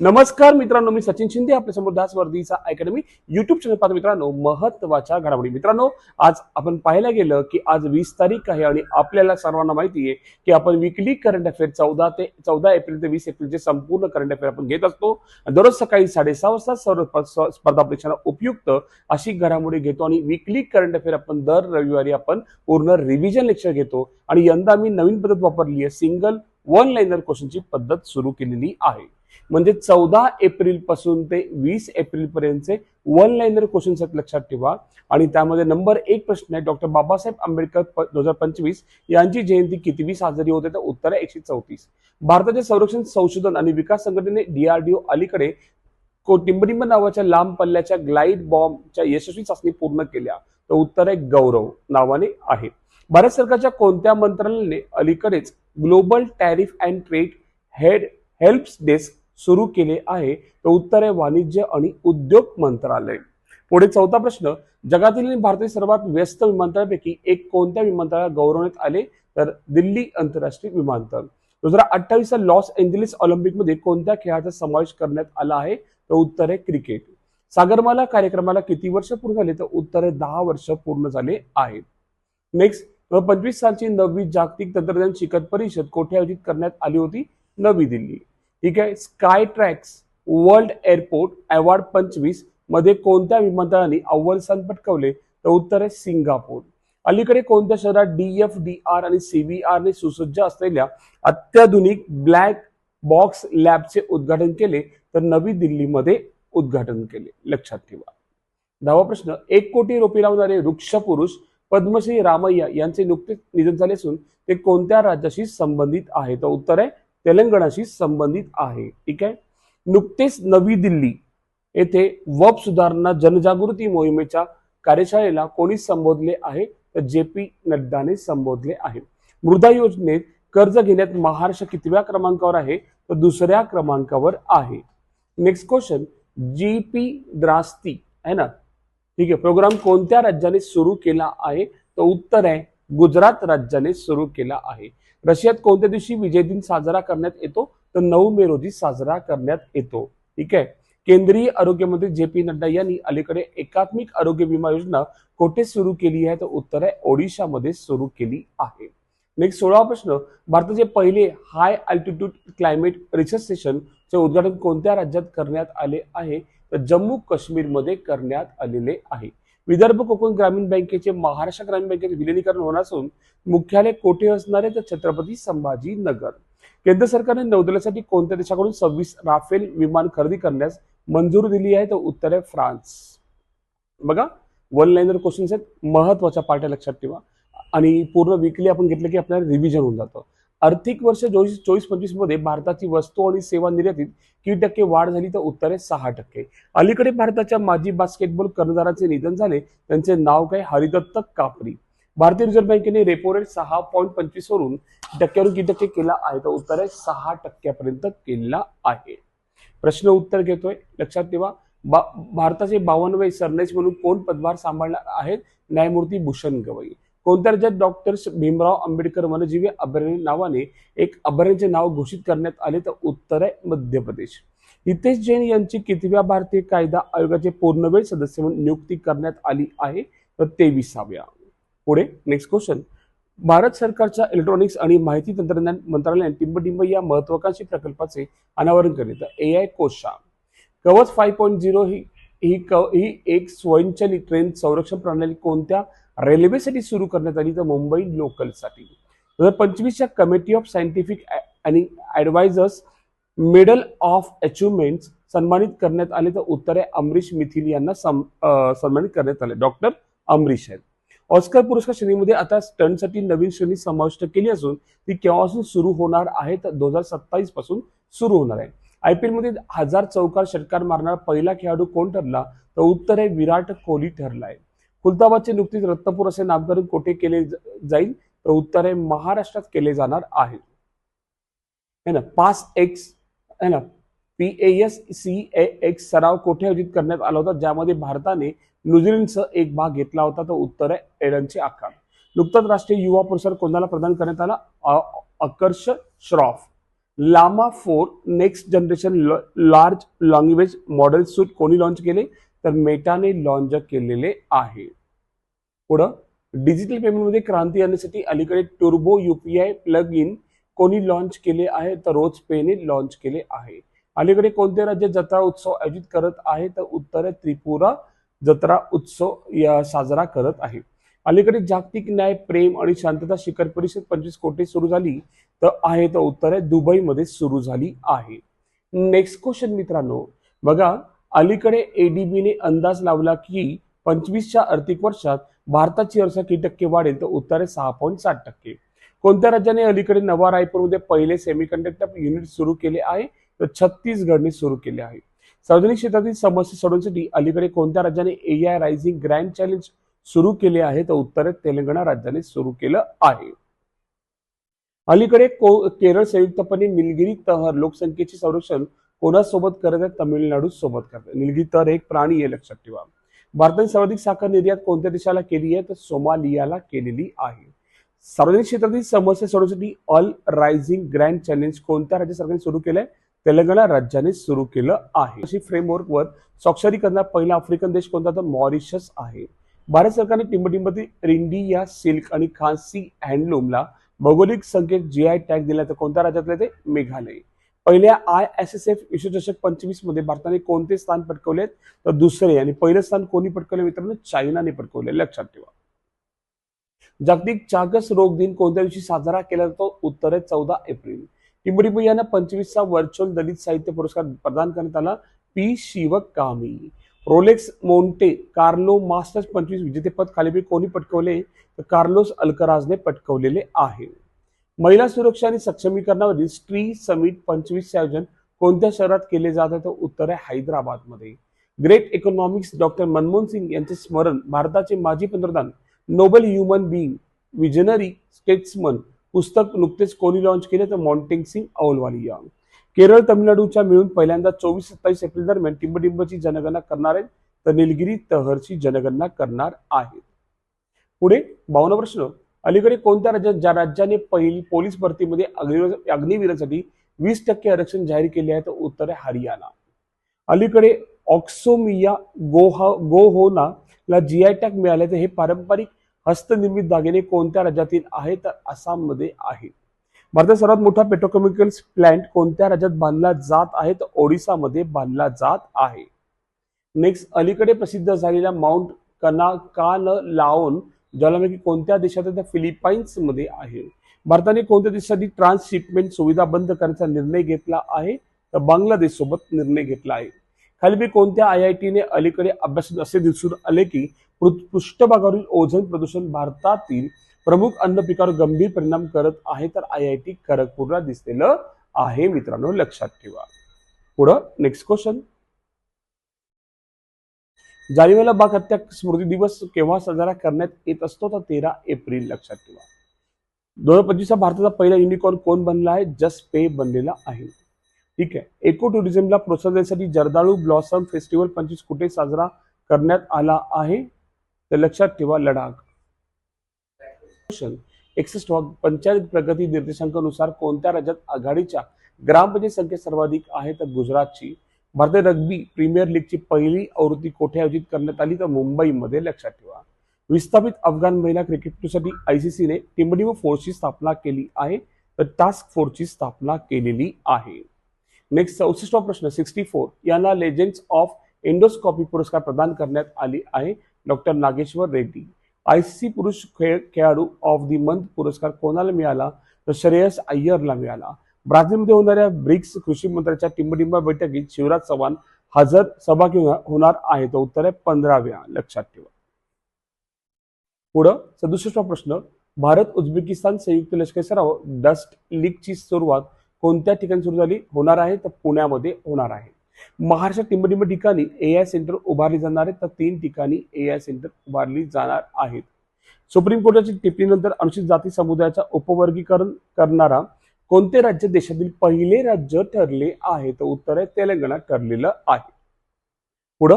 नमस्कार मित्रांनो मी सचिन शिंदे आपल्यासमोर दास वर्दीचा अकॅडमी युट्यूब चॅनल पाहतो मित्रांनो महत्त्वाच्या घडामोडी. मित्रांनो आज आपण पाहायला गेलं की आज वीस तारीख आहे आणि आपल्याला सर्वांना माहिती आहे की आपण विकली करंट अफेअर चौदा ते चौदा एप्रिल ते वीस एप्रिलचे संपूर्ण करंट अफेअर आपण घेत असतो. दररोज सकाळी साडेसहा वाजता सर्व स्पर्धा परीक्षांना उपयुक्त अशी घडामोडी घेतो आणि विकली करंट अफेअर आपण दर रविवारी आपण पूर्ण रिव्हिजन लेक्चर घेतो. आणि यंदा मी नवीन पद्धत वापरली आहे सिंगल वन लाईनर क्वेश्चनची पद्धत सुरू केलेली आहे. म्हणजे चौदा एप्रिलपासून ते वीस एप्रिल पर्यंतचे वन लाईनर क्वेश्चन्स आहेत लक्षात ठेवा. आणि त्यामध्ये नंबर एक प्रश्न आहे. डॉक्टर बाबासाहेब आंबेडकर दोन हजार पंचवीस यांची जयंती कितवी साजरी होते तर उत्तर आहे एकशे चौतीस. भारताचे संरक्षण संशोधन आणि विकास संघटनेने डीआरडीओ अलीकडे कोटिंबडिंब नावाच्या लांब पल्ल्याच्या ग्लाइड बॉम्बच्या यशस्वी चाचणी पूर्ण केल्या. तर उत्तर आहे गौरव नावाने आहे. भारत सरकारच्या कोणत्या मंत्रालयाने अलीकडेच global tariff and trade head helps desk सुरू केले आहे तर उत्तर आहे वाणिज्य आणि उद्योग मंत्रालय. पुढे चौथा प्रश्न जगातील आणि भारतातील सर्वात व्यस्त विमानतळापैकी एक कोणत्या विमानतळाला गौरवण्यात आले? तर दिल्ली आंतरराष्ट्रीय विमानतळ. दुसरा हजार लॉस एंजेलिस ऑलिम्पिकमध्ये कोणत्या खेळाचा समावेश करण्यात आला आहे? तर उत्तर आहे क्रिकेट. सागरमाला कार्यक्रमाला किती वर्ष पूर्ण झाले? तर उत्तर आहे दहा वर्ष पूर्ण झाले आहेत. नेक्स्ट पंचवीस सालची नववी जागतिक तंत्रज्ञान शिखर परिषद कोठे आयोजित करण्यात आली होती? नवी दिल्ली. ठीक आहे? Sky tracks world airport award पंचवीसमध्ये कोणत्या विमानतळाने अव्वल स्थान पटकवले? तर उत्तर आहे सिंगापूर. अलीकडे कोणत्या शहरात डीएफडीआर आणि सीबीआर ने सुसज्ज असलेल्या अत्याधुनिक ब्लॅक बॉक्स लॅबचे उद्घाटन केले तर नवी दिल्लीमध्ये उद्घाटन केले. लक्षात ठेवा. दहावा प्रश्न एक कोटी रोपे लावणारे वृक्षपुरुष पद्मश्री रामय्या यांचे नुकतेच निधन झाले असून ते कोणत्या राज्याशी संबंधित आहे? तर उत्तर आहे तेलंगणाशी संबंधित आहे. ठीक आहे? नुकतेच नवी दिल्ली येथे वप सुधारणा जनजागृती मोहिमेच्या कार्यशाळेला कोणी संबोधले आहे? तर जे पी नड्डाने संबोधले आहे. मृदा योजनेत कर्ज घेण्यात महाराष्ट्र कितव्या क्रमांकावर आहे? तर दुसऱ्या क्रमांकावर आहे. नेक्स्ट क्वेश्चन जी पी द्रास्ती आहे ना? ठीक आहे. प्रोग्राम कोणत्या राज्याने सुरू केला आहे? तर उत्तर आहे गुजरात राज्याने सुरू केला आहे. रशियात कोणत्या दिवशी विजय दिन साजरा करण्यात येतो? तर नऊ मे रोजी साजरा करण्यात येतो. ठीक आहे? केंद्रीय आरोग्य मंत्री जे पी नड्डा यांनी अलीकडे एकात्मिक आरोग्य विमा योजना कोठे सुरू केली आहे? तर उत्तर आहे ओडिशामध्ये सुरू केली आहे. नेक्स्ट सोळावा प्रश्न भारताचे पहिले हाय अल्टिट्यूड क्लायमेट रिसर्च स्टेशनचे उद्घाटन कोणत्या राज्यात करण्यात आले आहे? तर जम्मू काश्मीरमध्ये करण्यात आलेले आहे. विदर्भ कोकण ग्रामीण बँकेचे महाराष्ट्र ग्रामीण बँकेचे विलिनीकरण होणार असून मुख्यालय कोठे असणारे तर छत्रपती संभाजीनगर. केंद्र सरकारने नौदलासाठी कोणत्या देशाकडून सव्वीस राफेल विमान खरेदी करण्यास मंजुरी दिली आहे? तर उत्तर आहे फ्रान्स. बघा वन लाईनर क्वेश्चन्स आहेत. महत्त्वाच्या पार्ट्या लक्षात ठेवा. आणि पूर्ण विकली आपण घेतलं की आपल्याला रिव्हिजन होऊन जातं. आर्थिक वर्ष चोवीस चोवीस पंचवीसमध्ये भारताची वस्तू आणि सेवा निर्यातीत किती टक्के वाढ झाली तर उत्तर आहे सहा टक्के. अलीकडे भारताच्या माजी बास्केटबॉल कर्णधाराचे निधन झाले. त्यांचे नाव काय? हरिदत्त कापरी. भारतीय रिझर्व्ह बँकेने रेपो रेट सहा पॉईंट पंचवीस वरून टक्क्यावरून किती टक्के केला आहे? तर उत्तर आहे सहा टक्क्यापर्यंत केला आहे. प्रश्न उत्तर घेतोय. लक्षात ठेवा. बा भारताचे बावनवे सरनेस म्हणून कोण पदभार सांभाळणार आहेत? न्यायमूर्ती भूषण गवई. कोणत्या राज्यात डॉक्टर भीमराव आंबेडकर वनजीवी अभयारण्य नावाने एक अभयारण्याचे नाव घोषित करण्यात आले तर उत्तर आहे मध्य प्रदेश. हितेश जैन यांची कितव्या भारतीय कायदा आयोगाचे पूर्णवेळ सदस्य म्हणून नियुक्ती करण्यात आली आहे तर तेविसाव्या. पुढे नेक्स्ट क्वेश्चन भारत सरकारच्या इलेक्ट्रॉनिक्स आणि माहिती तंत्रज्ञान मंत्रालयाने टिंबटिंब या महत्वाकांक्षी प्रकल्पाचे अनावरण केले तर ए आय कोशा. कवच फाय पॉईंट झिरो ही ही क ही एक स्वयंचलित ट्रेन संरक्षण प्रणाली कोणत्या रेल्वेसाठी सुरू करण्यात आली तर मुंबई लोकलसाठी. दोन हजार पंचवीसच्या कमिटी ऑफ सायंटिफिक आणि ॲडवायझर्स मेडल ऑफ अचिव्हमेंट सन्मानित करण्यात आले तर उत्तरे अमरीश मिथिल यांना सम सन्मानित करण्यात आले. डॉक्टर अमरीश आहेत. ऑस्कर पुरस्कार श्रेणीमध्ये आता स्टंटसाठी नवीन श्रेणी समाविष्ट केली असून ती केव्हापासून सुरू होणार आहे तर दोन हजार सत्तावीसपासून सुरू होणार आहे. आय पी एलमध्ये हजार चौकार षटकार मारणारा पहिला खेळाडू कोण ठरला? तर उत्तर आहे विराट कोहली ठरला आहे. खुलताबादचे नुकतीच रत्नपूर असे नामकरण कोठे केले जाईल? तर उत्तर हे महाराष्ट्रात केले जाणार आहे. है ना? पास एक्स है ना? P S C A X सराव कोठे आयोजित करण्यात आला होता? ज्यामध्ये भारताने न्यूझीलंडसह एक भाग घेतला होता. तर उत्तर आहे एडनचे आकार नुकताच राष्ट्रीय युवा पुरस्कार कोणाला प्रदान करण्यात आला? Aakarsh Shroff. Llama four next generation large language model suite कोणी लॉन्च केले? तर मेटाने लॉन्च केलेले आहे. पुढं डिजिटल पेमेंटमध्ये क्रांती आणण्यासाठी अलीकडे टुर्बो युपीआय प्लग इन कोणी लॉन्च केले आहे? तर रोज पेने लॉन्च केले आहे. अलीकडे कोणते राज्य जत्रा उत्सव आयोजित करत आहे? तर उत्तर त्रिपुरा जत्रा उत्सव या साजरा करत आहे. अलीकडे जागतिक न्याय प्रेम आणि शांतता शिखर परिषद पंचवीस कोटी सुरू झाली तर आहे तर उत्तर आहे दुबईमध्ये सुरू झाली आहे. नेक्स्ट क्वेश्चन मित्रांनो बघा अलीकडे एडीबीने अंदाज लावला की पंचवीसच्या आर्थिक वर्षात भारताची अर्थ किती टक्के वाढेल तर उत्तर सहा पॉईंट सात टक्के. कोणत्या राज्याने अलीकडे नवा रायपूरमध्ये पहिले सेमीकंडक्टर युनिट सुरू केले आहे? तर छत्तीसगडने सुरू केले आहे. सार्वजनिक क्षेत्रातील समस्या सोडवण्यासाठी अलीकडे कोणत्या राज्याने A I rising grand challenge सुरू केले आहे? तर उत्तर तेलंगणा राज्याने सुरू केलं आहे. अलीकडे को केरळ संयुक्तपणे निलगिरी तहर लोकसंख्येचे संरक्षण कोणासोबत करत आहे तमिळनाडू सोबत करत आहे निलगिरी एक प्राणी आहे लक्षात ठेवा. भारताने सर्वाधिक साखर निर्यात कोणत्या देशाला केली आहे? तर सोमालियाला केलेली आहे. सार्वजनिक क्षेत्रातील समस्या सोडवण्यासाठी ऑल रायझिंग ग्रँड चॅलेंज कोणत्या राज्य सरकारने सुरू केलंय? तेलंगणा राज्याने सुरू केलं आहे. अशी फ्रेमवर्कवर स्वाक्षरी करणारा पहिला आफ्रिकन देश कोणता? तर मॉरिशस आहे. भारत सरकारने टिंबटिंबती रिंडी या सिल्क आणि खासी हँडलूमला भौगोलिक संकेत जी आय टॅग दिला तर कोणत्या राज्यातले ते? मेघालय. पहिल्या आय एस एस एफ विश्वचषक पंचवीसमध्ये भारताने कोणते स्थान पटकवले तर दुसरे आणि पहिलं स्थान कोणी पटकवले मित्रांनो? चायनाने पटकवले. लक्षात ठेवा. जागतिक चागस रोग दिन कोणत्या दिवशी साजरा केला जातो? उत्तर आहे चौदा एप्रिल. टिंबडिंब यांना पंचवीसचा व्हर्च्युअल दलित साहित्य पुरस्कार प्रदान करण्यात आला. P. Sivakami. Rolex Monte Carlo Masters पंचवीस विजेतेपद खालीपैकी कोणी पटकवले? तर कार्लोस अल्कराजने पटकवलेले आहे. महिला सुरक्षा आणि सक्षमीकरणावरील स्ट्री समिट पंचवीसचे आयोजन कोणत्या शहरात केले जात आहे? तर उत्तर आहे हैदराबादमध्ये. Great economics doctor Manmohan Singh यांचे स्मरण भारताचे माजी पंतप्रधान Nobel human being visionary statesman पुस्तक नुकतेच कोणी लॉन्च केले? तर मॉन्टेंग सिंग औलवालिया केरळ तमिळनाडूच्या मिळून पहिल्यांदा चोवीस सत्तावीस एप्रिल दरम्यान टिंबटिंबची जनगणना करणार आहेत. तर निलगिरी तहरची जनगणना करणार आहेत. पुढे बावन्न प्रश्न. अलीकडे कोणत्या राज्यात ज्या राज्याने पहिली पोलीस भरतीमध्ये अग्निवीरासाठी वीस टक्के आरक्षण जाहीर केले आहे तर उत्तर आहे हरियाणा. अलीकडे ऑक्सोमिया गोहा गोहोना ला जीआय टॅग मिळाले तर हे पारंपरिक हस्तनिर्मित दागिने कोणत्या राज्यातील आहे तर आसाममध्ये आहे भारतात सर्वात मोठा पेट्रोकेमिकल्स प्लांट कोणत्या राज्यात बांधला जात आहे तर ओडिसामध्ये बांधला जात आहे. नेक्स्ट अलीकडे प्रसिद्ध झालेल्या माउंट कना कान लाओन ज्वालामुखी कोणत्या देशात आहे तर फिलिपाईन्समध्ये आहे. भारताने कोणत्या देशासाठी ट्रान्सशिपमेंट सुविधा बंद करण्याचा निर्णय घेतला आहे? तर बांगलादेश सोबत निर्णय घेतला आहे. खाली कोणत्या आय आय टीने अलीकडे अभ्यास असे दिसून आले की पृष्ठभागावरील ओझोन प्रदूषण भारतातील प्रमुख अन्न पिकावर गंभीर परिणाम करत आहे तर आय आय टी खरगपूरला दिसलेलं आहे. मित्रांनो लक्षात ठेवा. पुढं नेक्स्ट क्वेश्चन जालिवाला बाग हत्या स्मृती दिवस केव्हा साजरा करण्यात येत असतो तर तेरा एप्रिल लक्षात ठेवा. दोन हजार पंचवीसचा भारताचा पहिला युनिकॉर्न कोण बनला आहे? जस्ट पे बनलेला आहे. ठीक आहे. इको टुरिझमला प्रोत्साहन देण्यासाठी जर्दाळू ब्लॉसम फेस्टिवल पंचवीस कुठे साजरा करण्यात आला आहे? तर लक्षात ठेवा लडाख. एकसष्ट पंचायत प्रगती निर्देशांकानुसार कोणत्या राज्यात आघाडीच्या ग्रामपंचायत संख्या सर्वाधिक आहे? तर गुजरातची. भारतीय रग्बी प्रीमियर लीगची पहिली आवृत्ती कोठे आयोजित करण्यात आली तर मुंबईमध्ये लक्षात ठेवा. विस्थापित अफगाण महिला क्रिकेटसाठी आयसीसीने व फोर्सची स्थापना केली आहे. तर टास्क फोर्सची स्थापना केलेली आहे. नेक्स्ट चौसष्ट प्रश्न सिक्स्टी फोर यांना लेजेंड्स ऑफ एंडोस्कॉपी पुरस्कार प्रदान करण्यात आली आहे. डॉक्टर नागेश्वर रेड्डी. आयसीसी पुरुष खेळ खेळाडू ऑफ दी मंथ पुरस्कार कोणाला मिळाला? तर श्रेयस अय्यरला मिळाला. ब्राझीलमध्ये होणाऱ्या ब्रिक्स कृषी मंत्र्याच्या टिंबडिंबा बैठकीत शिवराज चव्हाण हजर सहभागी होणार- आहे तर उत्तर आहे पंधराव्या लक्षात ठेवा. पुढं सदुसष्टवा प्रश्न. भारत उझबेकिस्तान संयुक्त लष्करी सराव डस्ट लीगची सुरुवात कोणत्या ठिकाणी सुरू झाली? होणार आहे. तर पुण्यामध्ये होणार आहे. महाराष्ट्र टिंबटिंब ठिकाणी ए आय सेंटर उभारली जाणार आहे. तर तीन ठिकाणी ए आय सेंटर उभारली जाणार आहेत. सुप्रीम कोर्टाची टिप्पणीनंतर अनुसूचित जाती समुदायाचा उपवर्गीकरण करणारा कोणते राज्य देशातील पहिले राज्य ठरले आहे? तर उत्तर आहे तेलंगणा ठरलेलं आहे. पुढं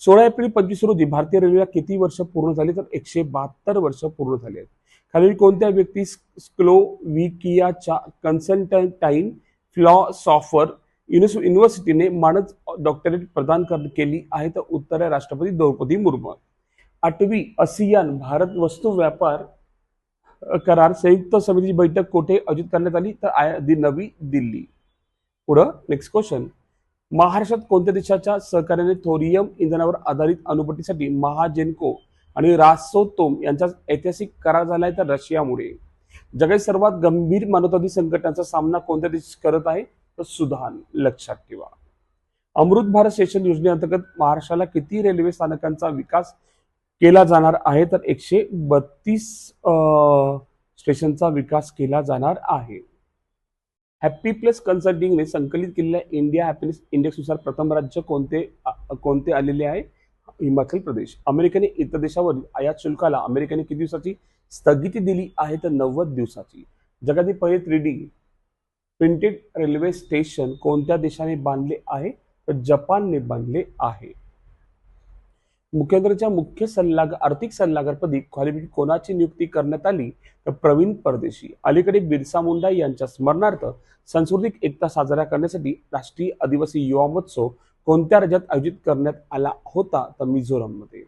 सोळा एप्रिल पंचवीस रोजी भारतीय रेल्वेला किती वर्ष पूर्ण झाली? तर एकशे बहात्तर वर्ष पूर्ण झाली आहेत. खालील कोणत्या व्यक्ती स्क्लोविकियाच्या कन्सल्टंटाईन फिलॉसॉफर युनिस- युनिव्हर्सिटीने मानद डॉक्टरेट प्रदान कर- केली आहे? तर उत्तर आहे राष्ट्रपती द्रौपदी मुर्मू. आठवी आसियान भारत वस्तू व्यापार करार. संयुक्त समितीची बैठक कोठे आयोजित करण्यात आली? तर आय- नवी दिल्ली. पुढं नेक्स्ट क्वेश्चन महाराष्ट्रात कोणत्या देशाच्या सहकार्याने थोरियम इंधनावर आधारित अणुपट्टीसाठी महाजेनको आणि रासोतोम यांचा ऐतिहासिक करार झाला आहे तर रशियामुळे? जगात सर्वात गंभीर मानवतावादी संकटाचा सामना कोणत्या देश करत आहे? तर सुधान लक्षात ठेवा. अमृत भारत स्टेशन योजनेअंतर्गत महाराष्ट्राला किती रेल्वे स्थानकांचा विकास केला जाणार आहे तर एकशे बत्तीस स्टेशनचा विकास केला जाणार आहे. हॅपी प्लस कन्सल्टिंगने संकलित केलेल्या इंडिया हॅपीनेस इंडेक्सनुसार प्रथम राज्य कोणते कोणते आलेले आहे? हिमाचल प्रदेश. अमेरिकेने इतर देशावरील आयात शुल्काला अमेरिकेने किती दिवसाची स्थगिती दिली आहे तर नव्वद दिवसाची. जगातील पहिले three D printed railway station कोणत्या देशाने बांधले आहे? तर जपानने बांधले आहे. मुख्यमंत्र्यांच्या मुख्य सल्लागार आर्थिक सल्लागारपदी क्वालिफिक कोणाची नियुक्ती करण्यात आली तर प्रवीण परदेशी. अलीकडे बिरसा मुंडा यांच्या स्मरणार्थ सांस्कृतिक एकता साजरा करण्यासाठी राष्ट्रीय आदिवासी युवा महोत्सव कोणत्या राज्यात आयोजित करण्यात आला होता? तर मिझोरममध्ये.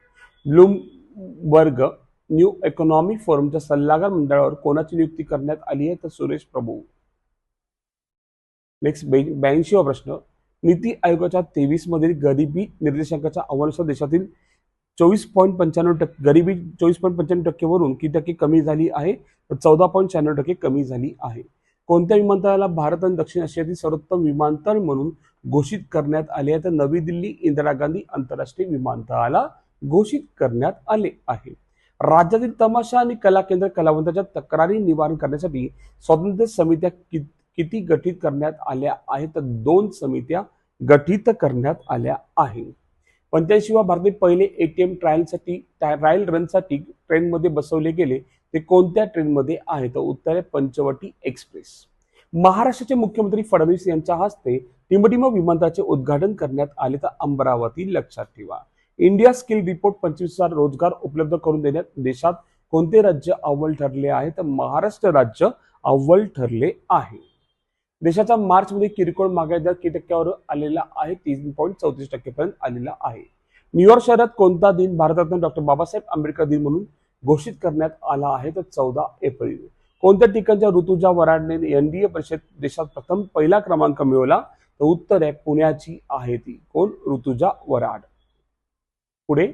ब्लूमबर्ग न्यू इकॉनॉमी फोरमच्या सल्लागार मंडळावर कोणाची नियुक्ती करण्यात आली आहे? तर सुरेश प्रभू. नेक्स्ट ब्याऐंशीवा प्रश्न. नीती आयोगाच्या तेवीस मधील गरिबी निर्देशांकाच्या अहवालानुसार देशातील चोवीस पॉईंट पंच्याण्णव टक्के गरिबी चोवीस पॉईंट पंच्याण्णव टक्केवरून किती टक्के कमी झाली आहे तर चौदा पॉईंट शहाण्णव टक्के कमी झाली आहे. कोणत्या विमानतळाला भारत आणि दक्षिण आशियातील सर्वोत्तम विमानतळ म्हणून घोषित करण्यात आले आहे? तर नवी दिल्ली इंदिरा गांधी आंतरराष्ट्रीय विमानतळाला घोषित करण्यात आले आहे. राज्यातील तमाशा आणि कला केंद्र कलावंताच्या तक्रारी निवारण करण्यासाठी स्वतंत्र समित्या कि- किती गठीत करण्यात आल्या आहेत? तर दोन समित्या गठीत करण्यात आल्या आहेत. पंच्याऐंशीवा भारतीय पहिले एटीएम ट्रायलसाठी ट्रायल रनसाठी ट्रेनमध्ये बसवले गेले. ते कोणत्या ट्रेनमध्ये आहे तर उत्तर आहे पंचवटी एक्सप्रेस महाराष्ट्राचे मुख्यमंत्री फडणवीस यांच्या हस्ते टिमटिम विमानतळाचे उद्घाटन करण्यात आले. तर अमरावती लक्षात ठेवा. इंडिया स्किल रिपोर्ट पंचवीसचा रोजगार उपलब्ध करून देण्यात देशात कोणते राज्य अव्वल ठरले आहे? तर महाराष्ट्र राज्य अव्वल ठरले आहे. देशाचा मार्चमध्ये किरकोळ महागाई दर किती टक्क्यावर आलेला आहे? तीन पॉईंट चौतीस टक्केपर्यंत आलेला आहे. न्यूयॉर्क शहरात कोणता दिन भारतातून डॉक्टर बाबासाहेब आंबेडकर दिन म्हणून घोषित करण्यात आला आहे? तर चौदा एप्रिल. कोणत्या ठिकाणच्या ऋतुजा वराडने एनडीए परिषद देशात प्रथम पहिला क्रमांक मिळवला? तर उत्तर आहे पुण्याची आहे ती. कोण? ऋतुजा वराड. पुढे.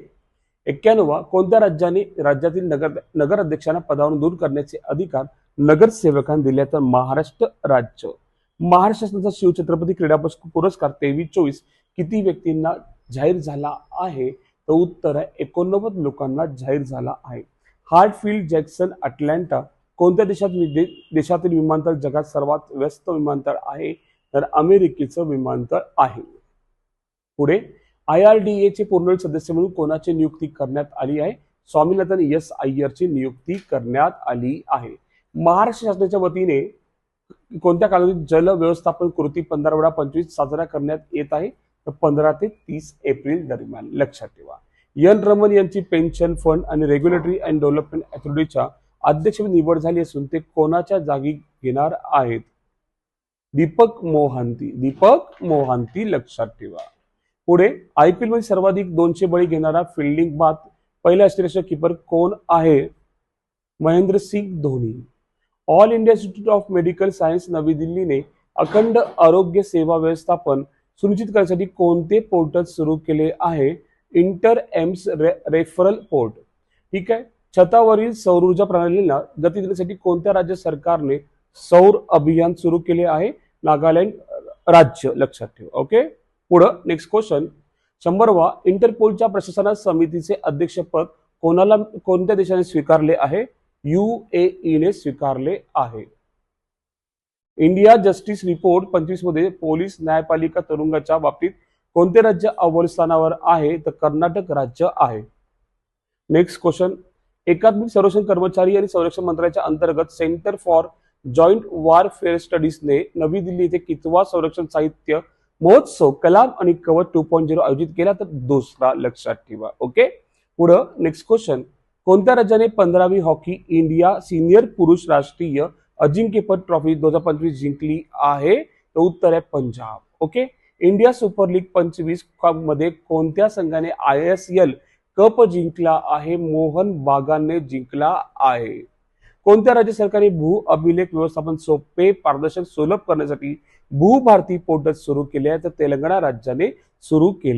एक्क्याण्णवा कोणत्या राज्याने राज्यातील नगर नगर अध्यक्षांना पदावरून दूर करण्याचे अधिकार नगरसेवकांना दिले? तर महाराष्ट्र राज्य. महाराष्ट्र शासनाचा शिवछत्रपती क्रीडा पुरस्कार तेवीस चोवीस किती व्यक्तींना जाहीर झाला आहे? तर उत्तर आहे एकोणनव्वद लोकांना जाहीर झाला आहे. हार्टफिल्ड जॅक्सन अटलांटा कोणत्या देशात देशातील विमानतळ जगात सर्वात व्यस्त विमानतळ आहे? तर अमेरिकेचं विमानतळ आहे. पुढे आय आर डी एचे पूर्ण सदस्य म्हणून कोणाची नियुक्ती करण्यात आली आहे? स्वामीनाथन एस अय्यरची नियुक्ती करण्यात आली आहे. महाराष्ट्र शासनाच्या वतीने कोणत्या कालावधीत जल व्यवस्थापन कृती पंधरवडा पंचवीस साजरा करण्यात येत आहे? तर पंधरा ते तीस एप्रिल दरम्यान लक्षात ठेवा. एन रमन यांची पेन्शन फंड आणि रेग्युलेटरी अँड डेव्हलपमेंट अथॉरिटीच्या अध्यक्ष निवड झाली असून ते कोणाच्या जागी घेणार आहेत? दीपक मोहांती दीपक मोहांती लक्षात ठेवा. पुढे आय पी एलमध्ये सर्वाधिक दोनशे बळी घेणारा फिल्डिंग बाद पहिला ऑस्ट्रेलियाचा किपर कोण आहे? Mahendra Singh Dhoni. All India institute of medical science नवी दिल्लीने अखंड आरोग्य सेवा व्यवस्थापन सुनिश्चित करण्यासाठी कोणते पोर्टल सुरू केले आहे? Inter AIIMS referral port. ठीक आहे? छतावरील सौर ऊर्जा प्रणालीला गती देण्यासाठी कोणत्या राज्य सरकारने सौर अभियान सुरू केले आहे? नागालँड राज्य लक्षात ठेवा. ओके? पुढं नेक्स्ट क्वेश्चन शंभरवा इंटरपोलच्या प्रशासना समितीचे अध्यक्षपद कोणाला कोणत्या देशाने स्वीकारले आहे? यू ए ईने स्वीकारले आहे. इंडिया जस्टिस रिपोर्ट पंचवीसमध्ये पोलीस न्यायपालिका तुरुंगाच्या बाबतीत कोणते राज्य अव्वल स्थानावर आहे तर कर्नाटक राज्य आहे. नेक्स्ट क्वेश्चन एकात्मिक संरक्षण कर्मचारी आणि संरक्षण मंत्र्याच्या अंतर्गत सेंटर फॉर जॉईंट वॉरफेअर स्टडीजने नवी दिल्ली येथे कितवा संरक्षण साहित्य महोत्सव कलाम आणि कवच टू पॉईंट झिरो आयोजित केला? तर दुसरा लक्षात ठेवा. ओके पुढं नेक्स्ट क्वेश्चन कोणत्या राज्याने पंधरावी हॉकी इंडिया सिनियर पुरुष राष्ट्रीय अजिंक्यपद ट्रॉफी दोन हजार पंचवीस जिंकली आहे? तर उत्तर आहे Punjab. Okay? India super league पंचवीसमध्ये कोणत्या संघाने आय एस एल कप जिंकला आहे? मोहन बागानने जिंकला आहे. कोणत्या राज्य सरकारने भू अभिलेख व्यवस्थापन सोपे पारदर्शक सुलभ करण्यासाठी भू भारती पोर्टल सुरू केले आहे? तर तेलंगणा राज्याने सुरू केले